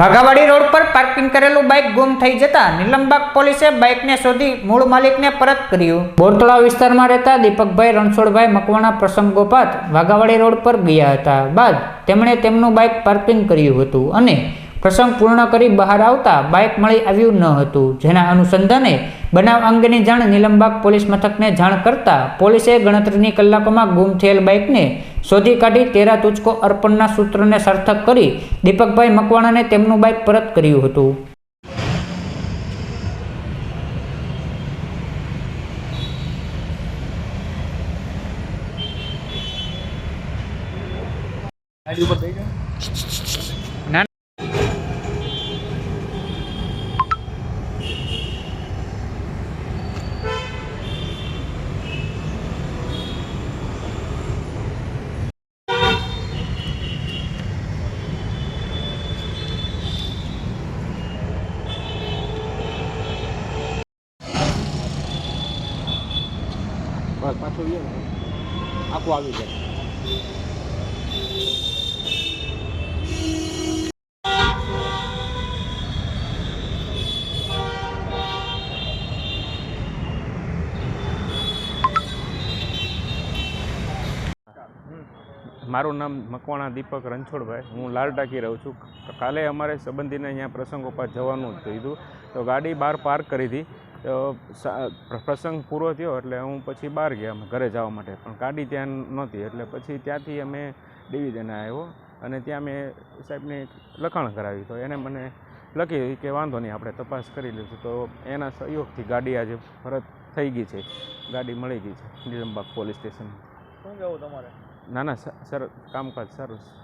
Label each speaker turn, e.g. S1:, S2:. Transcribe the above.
S1: Waghawadi road પર parking કરેલું bike ગુમ થઈ જતા નીલમબાગ પોલીસે બાઇકને શોધી મૂળ માલિકને પરત કર્યું. બોરતળા વિસ્તારમાં રહેતા દીપકભાઈ રણછોડભાઈ મકવાણા પ્રસંગોપાત વાઘાવાડી રોડ પર ગયા હતા. બાદ તેમણે તેમનું બાઇક પાર્કિંગ કર્યું હતું અને પ્રસંગ પૂર્ણ કરી બહાર આવતા બાઇક મળી આવ્યું ન હતું. જેના અનુસંધાને બનાવ અંગેની જાણ નીલમબાગ પોલીસ મથકને જાણ કરતા પોલીસે ગણતરીની કલાકોમાં ગુમ થયેલ બાઇકને શોધી કાઢી તેરા તુચકો અર્પણના સૂત્રને સાર્થક કરી દીપકભાઈ મકવાણાને તેમનું બાઇક પરત કર્યું હતું. ના
S2: બસ પાછું આખું આવી જાય. મારું નામ મકવાણા દીપક રણછોડભાઈ. હું લાલ ટાંકી રહું છું. કાલે અમારે સંબંધીને અહીંયા પ્રસંગોપાત જવાનું જ હતું. તો ગાડી બહાર પાર્ક કરી હતી. પ્ર- પ્રસંગ પૂરો થયો એટલે હું પછી બહાર ગયા અમે ઘરે જવા માટે. પણ ગાડી ત્યાં નહોતી એટલે પછી ત્યાંથી અમે ડિવિઝન આવ્યો અને ત્યાં મેં સાહેબને લખાણ કરાવી તો એને મને લખી કે વાંધો નહીં આપણે તપાસ કરી લઈશું. તો એના સહયોગથી ગાડી આજે પરત થઈ ગઈ છે. ગાડી મળી ગઈ છે નીલમબાગ પોલીસ સ્ટેશન.
S3: શું કહેવું તમારે?
S2: ના ના સર કામકાજ સારું છે.